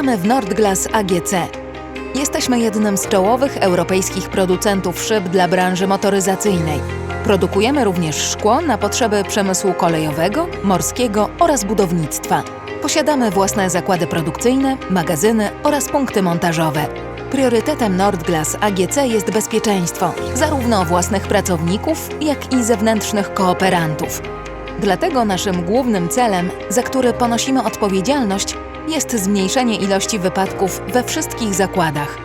Witamy w Nordglass AGC. Jesteśmy jednym z czołowych europejskich producentów szyb dla branży motoryzacyjnej. Produkujemy również szkło na potrzeby przemysłu kolejowego, morskiego oraz budownictwa. Posiadamy własne zakłady produkcyjne, magazyny oraz punkty montażowe. Priorytetem Nordglass AGC jest bezpieczeństwo, zarówno własnych pracowników, jak i zewnętrznych kooperantów. Dlatego naszym głównym celem, za który ponosimy odpowiedzialność, jest zmniejszenie ilości wypadków we wszystkich zakładach.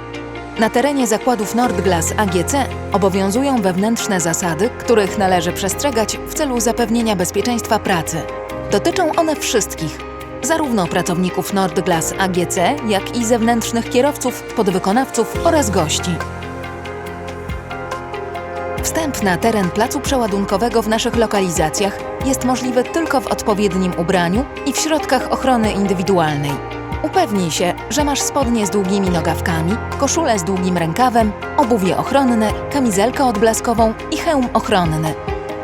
Na terenie zakładów Nordglass AGC obowiązują wewnętrzne zasady, których należy przestrzegać w celu zapewnienia bezpieczeństwa pracy. Dotyczą one wszystkich, zarówno pracowników Nordglass AGC, jak i zewnętrznych kierowców, podwykonawców oraz gości. Wstęp na teren placu przeładunkowego w naszych lokalizacjach jest możliwy tylko w odpowiednim ubraniu i w środkach ochrony indywidualnej. Upewnij się, że masz spodnie z długimi nogawkami, koszulę z długim rękawem, obuwie ochronne, kamizelkę odblaskową i hełm ochronny.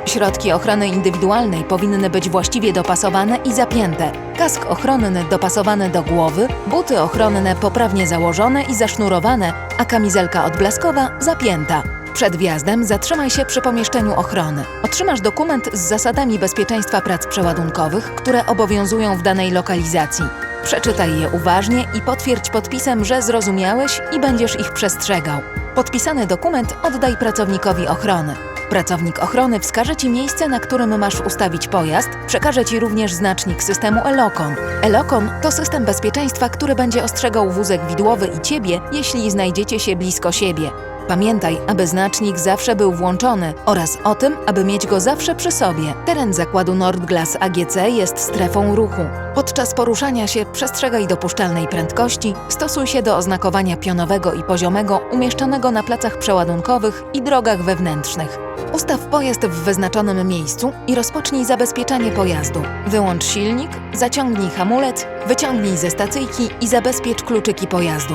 Środki ochrony indywidualnej powinny być właściwie dopasowane i zapięte. Kask ochronny dopasowany do głowy, buty ochronne poprawnie założone i zasznurowane, a kamizelka odblaskowa zapięta. Przed wjazdem zatrzymaj się przy pomieszczeniu ochrony. Otrzymasz dokument z zasadami bezpieczeństwa prac przeładunkowych, które obowiązują w danej lokalizacji. Przeczytaj je uważnie i potwierdź podpisem, że zrozumiałeś i będziesz ich przestrzegał. Podpisany dokument oddaj pracownikowi ochrony. Pracownik ochrony wskaże Ci miejsce, na którym masz ustawić pojazd, przekaże Ci również znacznik systemu Elokon. Elokon to system bezpieczeństwa, który będzie ostrzegał wózek widłowy i Ciebie, jeśli znajdziecie się blisko siebie. Pamiętaj, aby znacznik zawsze był włączony oraz o tym, aby mieć go zawsze przy sobie. Teren zakładu Nordglass AGC jest strefą ruchu. Podczas poruszania się przestrzegaj dopuszczalnej prędkości, stosuj się do oznakowania pionowego i poziomego umieszczonego na placach przeładunkowych i drogach wewnętrznych. Ustaw pojazd w wyznaczonym miejscu i rozpocznij zabezpieczanie pojazdu. Wyłącz silnik, zaciągnij hamulec, wyciągnij ze stacyjki i zabezpiecz kluczyki pojazdu.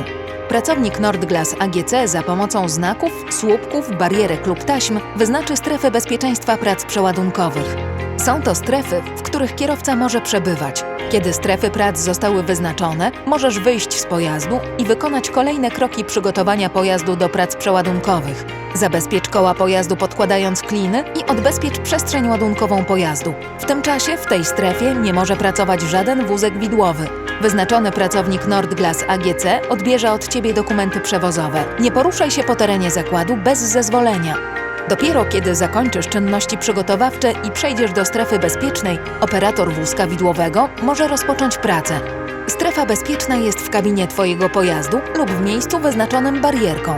Pracownik Nordglass AGC za pomocą znaków, słupków, barierek lub taśm wyznaczy strefę bezpieczeństwa prac przeładunkowych. Są to strefy, w których kierowca może przebywać. Kiedy strefy prac zostały wyznaczone, możesz wyjść z pojazdu i wykonać kolejne kroki przygotowania pojazdu do prac przeładunkowych. Zabezpiecz koła pojazdu podkładając kliny i odbezpiecz przestrzeń ładunkową pojazdu. W tym czasie w tej strefie nie może pracować żaden wózek widłowy. Wyznaczony pracownik Nordglass AGC odbierze od Ciebie dokumenty przewozowe. Nie poruszaj się po terenie zakładu bez zezwolenia. Dopiero kiedy zakończysz czynności przygotowawcze i przejdziesz do strefy bezpiecznej, operator wózka widłowego może rozpocząć pracę. Strefa bezpieczna jest w kabinie Twojego pojazdu lub w miejscu wyznaczonym barierką.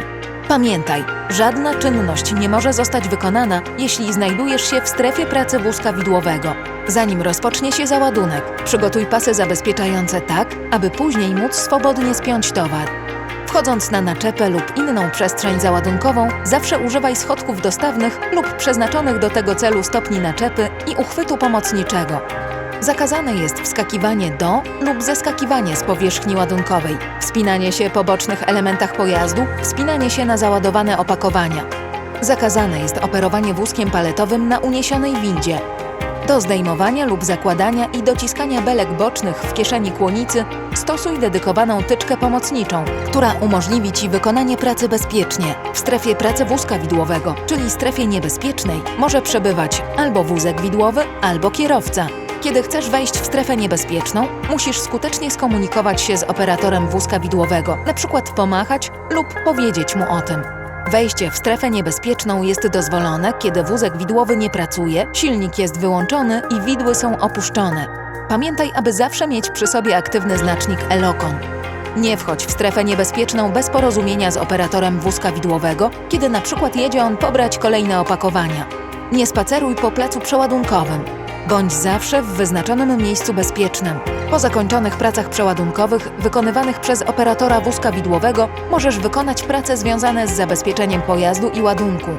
Pamiętaj, żadna czynność nie może zostać wykonana, jeśli znajdujesz się w strefie pracy wózka widłowego. Zanim rozpocznie się załadunek, przygotuj pasy zabezpieczające tak, aby później móc swobodnie spiąć towar. Wchodząc na naczepę lub inną przestrzeń załadunkową, zawsze używaj schodków dostawnych lub przeznaczonych do tego celu stopni naczepy i uchwytu pomocniczego. Zakazane jest wskakiwanie do lub zeskakiwanie z powierzchni ładunkowej, wspinanie się po bocznych elementach pojazdu, wspinanie się na załadowane opakowania. Zakazane jest operowanie wózkiem paletowym na uniesionej windzie. Do zdejmowania lub zakładania i dociskania belek bocznych w kieszeni kłonicy stosuj dedykowaną tyczkę pomocniczą, która umożliwi Ci wykonanie pracy bezpiecznie. W strefie pracy wózka widłowego, czyli strefie niebezpiecznej, może przebywać albo wózek widłowy, albo kierowca. Kiedy chcesz wejść w strefę niebezpieczną, musisz skutecznie skomunikować się z operatorem wózka widłowego, np. pomachać lub powiedzieć mu o tym. Wejście w strefę niebezpieczną jest dozwolone, kiedy wózek widłowy nie pracuje, silnik jest wyłączony i widły są opuszczone. Pamiętaj, aby zawsze mieć przy sobie aktywny znacznik Elokon. Nie wchodź w strefę niebezpieczną bez porozumienia z operatorem wózka widłowego, kiedy na przykład jedzie on pobrać kolejne opakowania. Nie spaceruj po placu przeładunkowym. Bądź zawsze w wyznaczonym miejscu bezpiecznym. Po zakończonych pracach przeładunkowych wykonywanych przez operatora wózka widłowego możesz wykonać prace związane z zabezpieczeniem pojazdu i ładunku.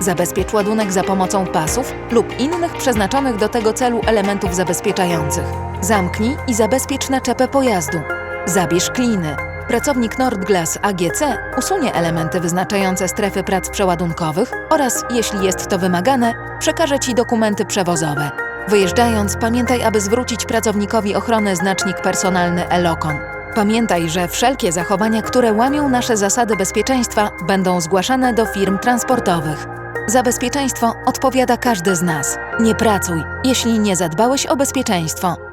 Zabezpiecz ładunek za pomocą pasów lub innych przeznaczonych do tego celu elementów zabezpieczających. Zamknij i zabezpiecz naczepę pojazdu. Zabierz kliny. Pracownik Nordglass AGC usunie elementy wyznaczające strefy prac przeładunkowych oraz, jeśli jest to wymagane, przekaże Ci dokumenty przewozowe. Wyjeżdżając, pamiętaj, aby zwrócić pracownikowi ochrony znacznik personalny Elokon. Pamiętaj, że wszelkie zachowania, które łamią nasze zasady bezpieczeństwa, będą zgłaszane do firm transportowych. Za bezpieczeństwo odpowiada każdy z nas. Nie pracuj, jeśli nie zadbałeś o bezpieczeństwo.